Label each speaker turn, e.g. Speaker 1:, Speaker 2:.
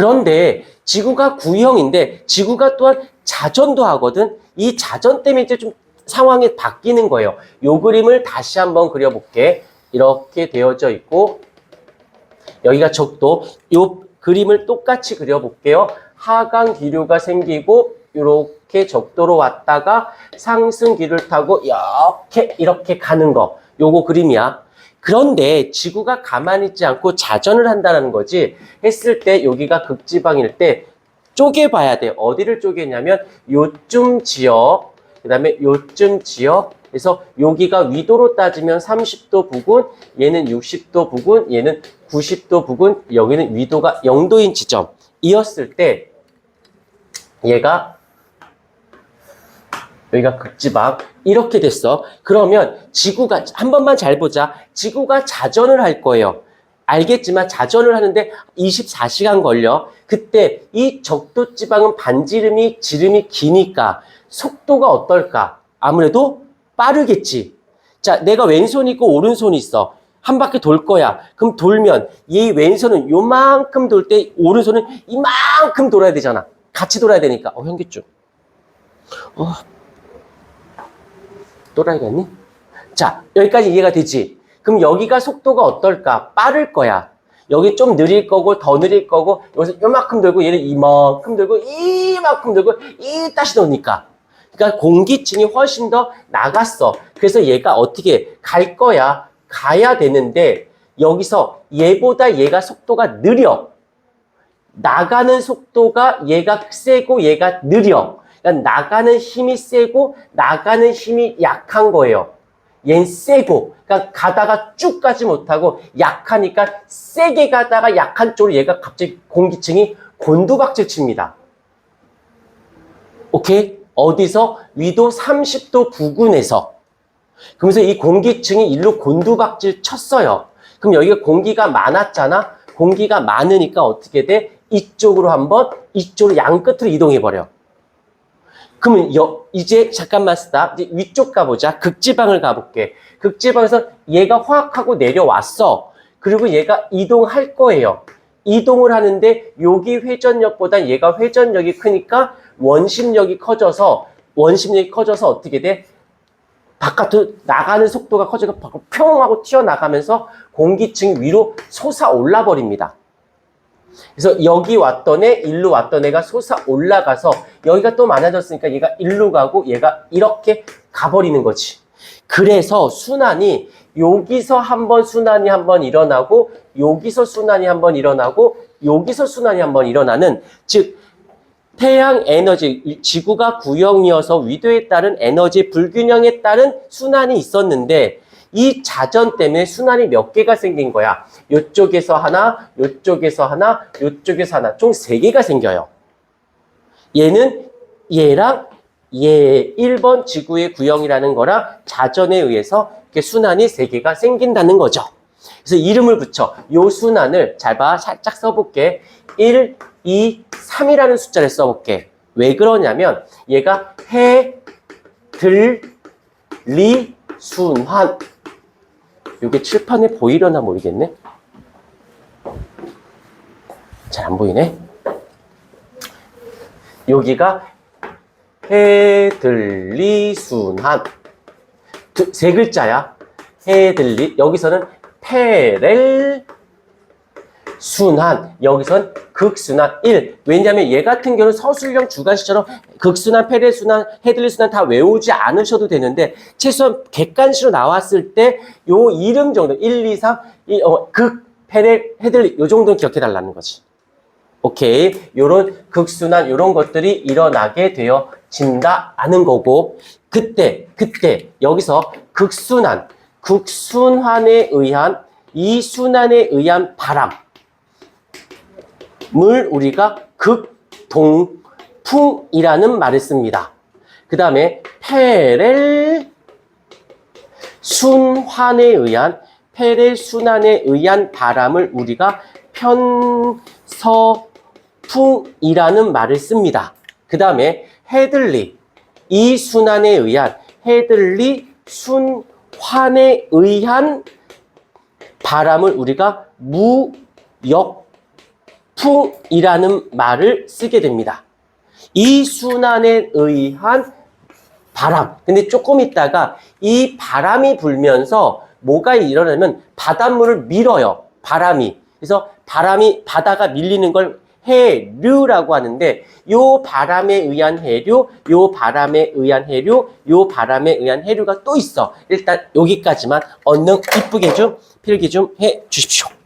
Speaker 1: 그런데 지구가 구형인데 지구가 또한 자전도 하거든. 이 자전 때문에 이제 좀 상황이 바뀌는 거예요. 요 그림을 다시 한번 그려볼게. 이렇게 되어져 있고 여기가 적도. 요 그림을 똑같이 그려볼게요. 하강 기류가 생기고 이렇게 적도로 왔다가 상승 기류를 타고 이렇게 이렇게 가는 거. 요거 그림이야. 그런데 지구가 가만히 있지 않고 자전을 한다는 거지. 했을 때 여기가 극지방일 때 쪼개봐야 돼. 어디를 쪼개냐면 요쯤 지역, 그 다음에 요쯤 지역, 그래서 여기가 위도로 따지면 30도 부근, 얘는 60도 부근, 얘는 90도 부근, 여기는 위도가 0도인 지점이었을 때 얘가 여기가 극지방 이렇게 됐어. 그러면 지구가 한 번만 잘 보자. 지구가 자전을 할 거예요. 알겠지만 자전을 하는데 24시간 걸려. 그때 이 적도 지방은 반지름이 지름이 기니까 속도가 어떨까? 아무래도 빠르겠지. 자, 내가 왼손이 있고 오른손이 있어. 한 바퀴 돌 거야. 그럼 돌면 이 왼손은 요만큼 돌 때 오른손은 이만큼 돌아야 되잖아. 같이 돌아야 되니까. 어, 현기증. 어, 또라이겠니? 자, 여기까지 이해가 되지? 그럼 여기가 속도가 어떨까? 빠를 거야. 여기 좀 느릴 거고, 더 느릴 거고, 여기서 요만큼 들고, 얘는 이만큼 들고, 이만큼 들고, 이 다시 도니까. 그러니까 공기층이 훨씬 더 나갔어. 그래서 얘가 어떻게 갈 거야? 가야 되는데, 여기서 얘보다 얘가 속도가 느려. 나가는 속도가 얘가 세고 얘가 느려. 그러니까 나가는 힘이 세고 나가는 힘이 약한 거예요. 얜 세고, 그러니까 가다가 쭉 가지 못하고 약하니까 세게 가다가 약한 쪽으로 얘가 갑자기 공기층이 곤두박질 칩니다. 오케이? 어디서? 위도 30도 부근에서. 그러면서 이 공기층이 일로 곤두박질 쳤어요. 그럼 여기가 공기가 많았잖아? 공기가 많으니까 어떻게 돼? 이쪽으로 한번, 이쪽으로 양 끝으로 이동해버려. 그러면 여, 이제 잠깐만 쓰다 이제 위쪽 가보자. 극지방을 가볼게. 극지방에서 얘가 화학하고 내려왔어. 그리고 얘가 이동할 거예요. 이동을 하는데 여기 회전력보다 얘가 회전력이 크니까 원심력이 커져서 원심력이 커져서 어떻게 돼? 바깥으로 나가는 속도가 커지고 밖으로 평 하고 튀어나가면서 공기층 위로 솟아올라 버립니다. 그래서 여기 왔던 애, 일로 왔던 애가 솟아 올라가서 여기가 또 많아졌으니까 얘가 일로 가고 얘가 이렇게 가버리는 거지. 그래서 순환이 여기서 한 번 순환이 한 번 일어나고 여기서 순환이 한 번 일어나고 여기서 순환이 한 번 일어나는 즉 태양 에너지 지구가 구형이어서 위도에 따른 에너지 불균형에 따른 순환이 있었는데 이 자전 때문에 순환이 몇 개가 생긴 거야. 이쪽에서 하나, 이쪽에서 하나, 이쪽에서 하나. 총 세 개가 생겨요. 얘는 얘랑 얘 1번 지구의 구형이라는 거랑 자전에 의해서 이렇게 순환이 세 개가 생긴다는 거죠. 그래서 이름을 붙여. 요 순환을 잘 봐. 살짝 써볼게. 1, 2, 3이라는 숫자를 써볼게. 왜 그러냐면 얘가 해, 들, 리, 순환. 요게 칠판에 보이려나 모르겠네. 잘 안 보이네. 여기가 해들리 순환 두, 세 글자야. 해들리 여기서는 페렐 순환. 여기선 극순환 1 왜냐하면 얘 같은 경우는 서술형 주관시처럼 극순환 페렐 순환 해들리 순환 다 외우지 않으셔도 되는데 최소한 객관식으로 나왔을 때 요 이름 정도 1, 2, 3 이, 어, 극 페렐 해들리 요 정도는 기억해 달라는 거지. 오케이. 요런 극순환 요런 것들이 일어나게 되어진다라는 거고 그때 그때 여기서 극순환 극순환에 의한 이 순환에 의한 바람 을 우리가 극동풍이라는 말을 씁니다. 그 다음에 페렐 순환에 의한 페렐 순환에 의한 바람을 우리가 편서풍이라는 말을 씁니다. 그 다음에 헤들리 이 순환에 의한 헤들리 순환에 의한 바람을 우리가 풍이라는 말을 쓰게 됩니다. 이 순환에 의한 바람. 근데 조금 있다가 이 바람이 불면서 뭐가 일어나면 바닷물을 밀어요. 바람이. 그래서 바람이 바다가 밀리는 걸 해류라고 하는데 요 바람에 의한 해류, 요 바람에 의한 해류, 요 바람에 의한 해류가 또 있어. 일단 여기까지만 언능 이쁘게 좀 필기 좀 해 주십시오.